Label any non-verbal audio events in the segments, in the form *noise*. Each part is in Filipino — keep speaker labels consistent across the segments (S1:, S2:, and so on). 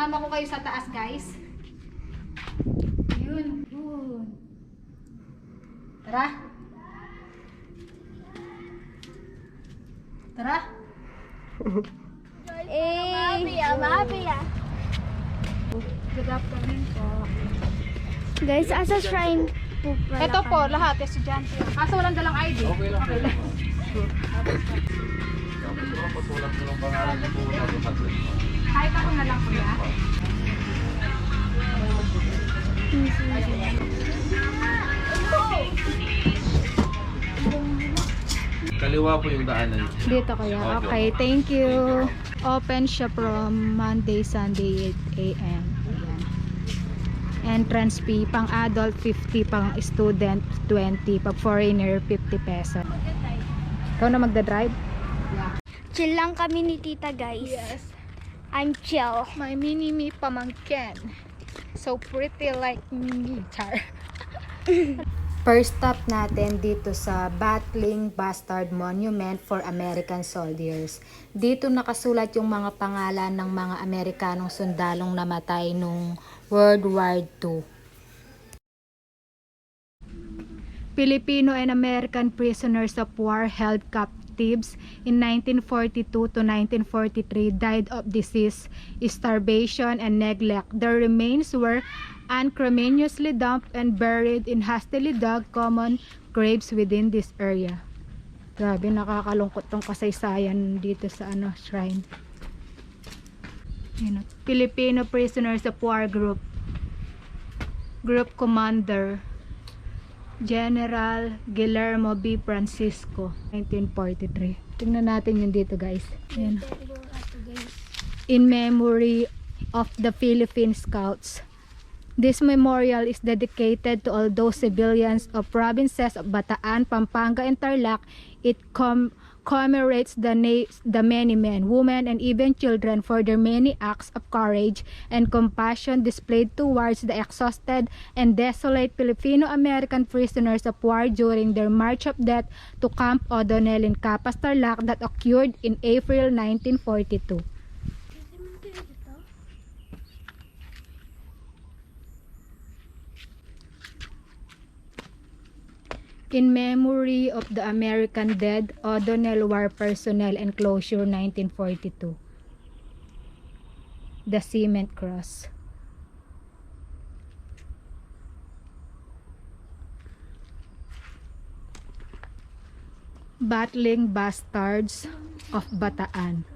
S1: Sama ko kayo sa taas, guys. Yun, yun. Tara. Tara. *laughs*
S2: Eh, mafia, mafia.
S1: Good afternoon po.
S2: Guys, asa shrine po pala
S1: Ito po,
S2: kami.
S1: lahat, estudyante. Kaso walang dalang ID.
S3: Okay lang *laughs* po. Tapos walang walang pangalan po.
S1: Kahit ako na lang kuya.
S3: Kaliwa po yung daanan.
S1: Dito kaya. Okay, thank you. Open siya from Monday, Sunday, 8 a.m. Entrance fee, pang adult 50, pang student 20, pag foreigner 50 pesos. Ikaw na magda-drive?
S2: Chill lang kami ni tita, guys. Yes. I'm chill.
S1: My mini-me pamangkin. So pretty like me, char. *laughs* First stop natin dito sa Battling Bastard Monument for American Soldiers. Dito nakasulat yung mga pangalan ng mga Amerikanong sundalong namatay nung World War II. Filipino and American prisoners of war held captives in 1942 to 1943 died of disease, starvation, and neglect. Their remains were unceremoniously dumped and buried in hastily dug common graves within this area. Grabe, nakakalungkot tong kasaysayan dito sa ano shrine. Yun, oh. Filipino Prisoners of War Group. Group Commander General Guillermo B. Francisco, 1943. Tingnan natin yun dito guys. Ayan. In memory of the Philippine Scouts. This memorial is dedicated to all those civilians of provinces of Bataan, Pampanga, and Tarlac. It com- commemorates the, the many men, women, and even children for their many acts of courage and compassion displayed towards the exhausted and desolate Filipino-American prisoners of war during their march of death to Camp O'Donnell in Capas, Tarlac that occurred in April 1942. In memory of the American dead, O'Donnell War Personnel Enclosure 1942. The Cement Cross. Battling Bastards of Bataan.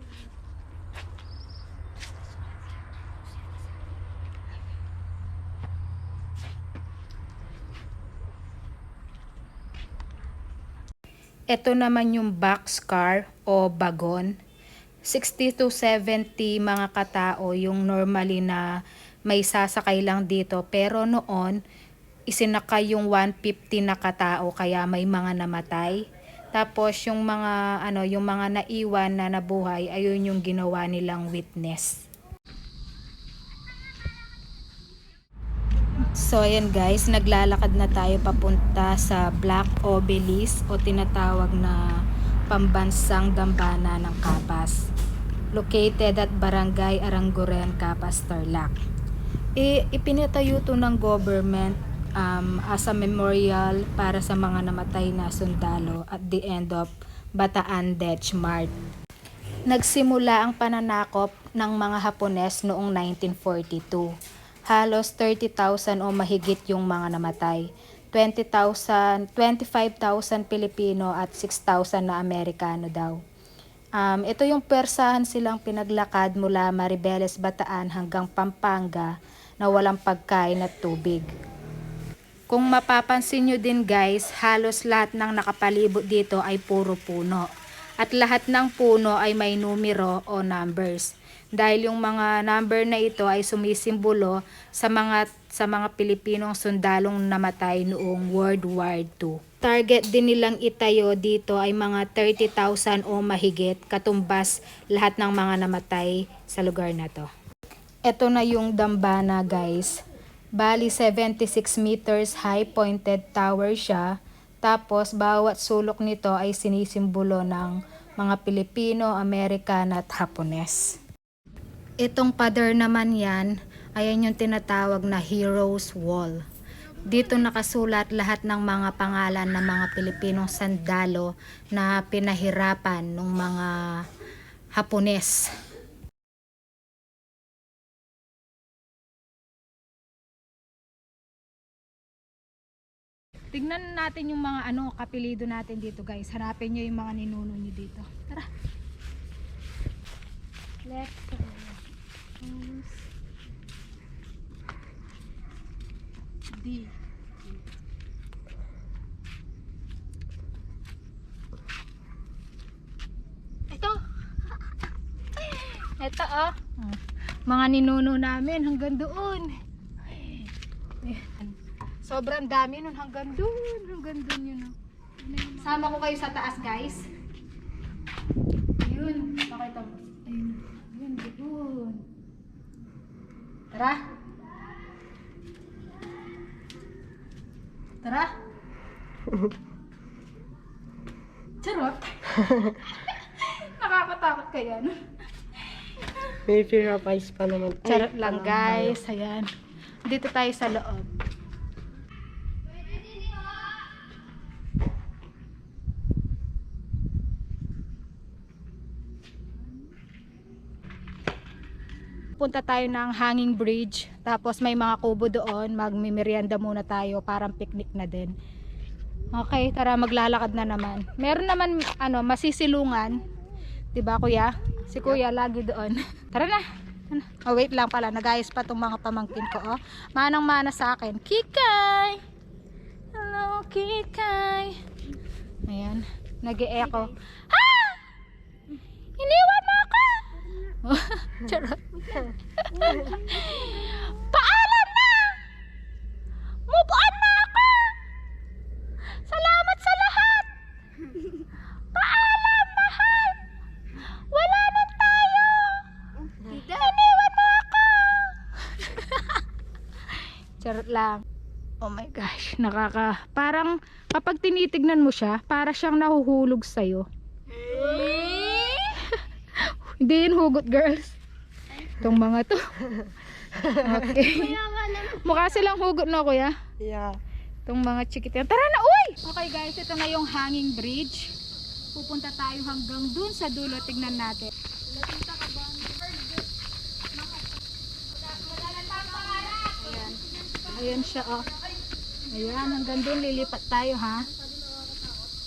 S1: Ito naman yung boxcar o bagon. 60 to 70 mga katao yung normally na may sasakay lang dito. Pero noon, isinakay yung 150 na katao kaya may mga namatay. Tapos yung mga ano, yung mga naiwan na nabuhay, ayun yung ginawa nilang witness. So ayan guys, naglalakad na tayo papunta sa Black Obelisk o tinatawag na pambansang dambana ng Kapas. Located at Barangay Aranguren, Kapas, Tarlac. E, ipinatayo to ng government um, as a memorial para sa mga namatay na sundalo at the end of Bataan Death March. Nagsimula ang pananakop ng mga Hapones noong 1942 halos 30,000 o mahigit yung mga namatay. 20,000, 25,000 Pilipino at 6,000 na Amerikano daw. Um, ito yung persahan silang pinaglakad mula Maribeles, Bataan hanggang Pampanga na walang pagkain at tubig. Kung mapapansin nyo din guys, halos lahat ng nakapalibot dito ay puro puno. At lahat ng puno ay may numero o numbers dahil yung mga number na ito ay sumisimbolo sa mga sa mga Pilipinong sundalong namatay noong World War II. Target din nilang itayo dito ay mga 30,000 o mahigit katumbas lahat ng mga namatay sa lugar na to. Ito na yung dambana guys. Bali 76 meters high pointed tower siya. Tapos bawat sulok nito ay sinisimbolo ng mga Pilipino, Amerikan at Hapones. Itong pader naman yan, ayan yung tinatawag na Heroes Wall. Dito nakasulat lahat ng mga pangalan ng mga Pilipinong sandalo na pinahirapan ng mga Hapones. Tignan natin yung mga ano kapilido natin dito guys. Hanapin nyo yung mga ninuno nyo dito. Tara.
S2: Let's go.
S1: D. Ito. *laughs* Ito oh. Mga ninuno namin hanggang doon. Sobrang dami nun hanggang doon. Hanggang doon yun. Oh. Sama ko kayo sa taas guys. Ayun. Pakita mo. Ayun. Ayun. Doon. Tara. Tara. *laughs* Charot. *laughs* Nakakatakot ka yan.
S4: May fear of ice pa naman.
S1: Charot lang guys. Ayan. Dito tayo sa loob. Punta tayo ng hanging bridge. Tapos may mga kubo doon. Magmimerienda muna tayo. Parang picnic na din. Okay, tara maglalakad na naman. Meron naman ano, masisilungan. 'Di ba, kuya? Si kuya lagi doon. *laughs* tara na. Oh, wait lang pala. Nagayos pa tong mga pamangkin ko. Oh. Manang-mana sa akin. Kikay! Hello, Kikay! Ayan. Nag-e-echo. Ha! Iniwan mo ako! *laughs* Charot. *laughs* Paalam na! On na ako! Salamat sa lahat! Paalam, mahal! Wala na tayo! Iniwan mo ako! *laughs* Charot lang. Oh my gosh, nakaka... Parang kapag tinitignan mo siya, para siyang nahuhulog sa'yo. Hindi yun hugot, girls. Itong mga to. Okay. Mukha silang hugot na, kuya.
S4: Yeah.
S1: Itong mga chikit yan. Tara na, uy! Okay guys, ito na yung hanging bridge. Pupunta tayo hanggang dun sa dulo. Tignan natin. Ayan. Ayan siya, oh. Ayan, hanggang dun lilipat tayo, ha?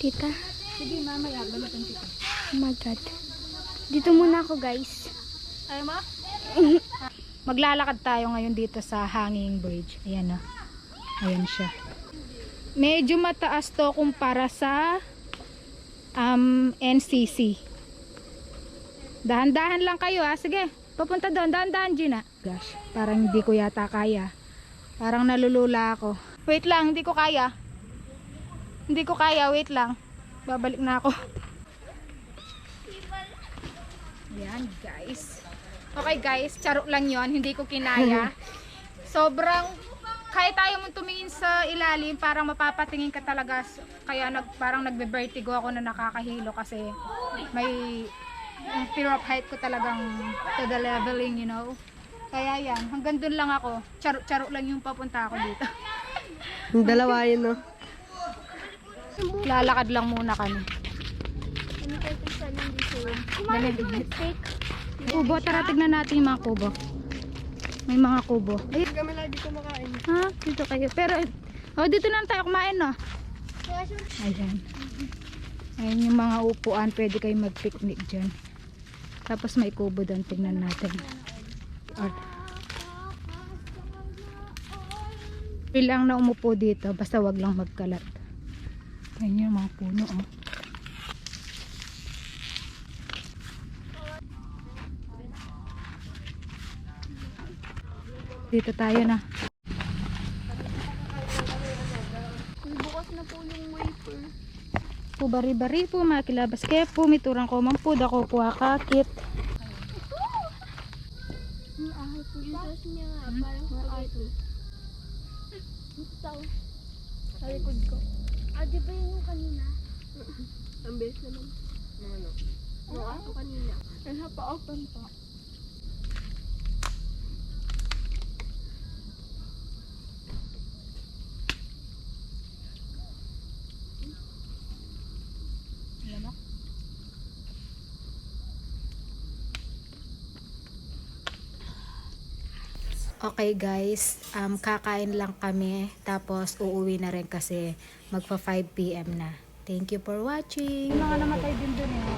S2: Tita,
S1: Sige, mamaya. Balikan kita.
S2: oh my God. Dito muna ako guys.
S1: Ayaw mo? *laughs* Maglalakad tayo ngayon dito sa hanging bridge. Ayan na. Ayan siya. Medyo mataas to kumpara sa um, NCC. Dahan-dahan lang kayo ha. Sige, papunta doon. Dahan-dahan, Gina. Gosh, parang hindi ko yata kaya. Parang nalulula ako. Wait lang, hindi ko kaya. Hindi ko kaya, wait lang. Babalik na ako. Ayan, guys. Okay, guys. Charot lang yon Hindi ko kinaya. *laughs* Sobrang... Kahit tayo mong tumingin sa ilalim, parang mapapatingin ka talaga. Kaya nag, parang nagbe-vertigo ako na nakakahilo kasi may yung fear of height ko talagang to the leveling, you know. Kaya yan, hanggang dun lang ako. Charot-charot lang yung papunta ako dito. *laughs*
S4: Yung dalawa yun, no?
S1: Lalakad lang muna kami.
S2: Ano kayo sa steak.
S1: Kubo, tara tignan natin yung mga kubo. May mga kubo. Ay,
S4: Hindi kami lagi kumakain.
S1: ha? Dito kayo. Pero, oh, dito na lang tayo kumain, no? Ayan. Ayan yung mga upuan. Pwede kayo mag-picnic dyan. Tapos may kubo doon. Tignan natin. Or, ilang na umupo dito. Basta wag lang magkalat. Ayan yung mga puno, oh. Dito tayo na.
S2: Bukas na po yung wafer.
S1: po bari-bari po makilabas kaya po miturang ko man po dako po akakit
S2: Ang ahit po dito niya nga. Parang ahit po. Ito. Sa likod ko. Ah, di ba yun yung kanina?
S4: Ang bilis naman. Yung ano? Yung aso kanina.
S2: Ang hapa-open pa.
S1: Okay guys, um, kakain lang kami tapos uuwi na rin kasi magpa 5 p.m. na. Thank you for watching.
S2: Mga namatay din dun eh.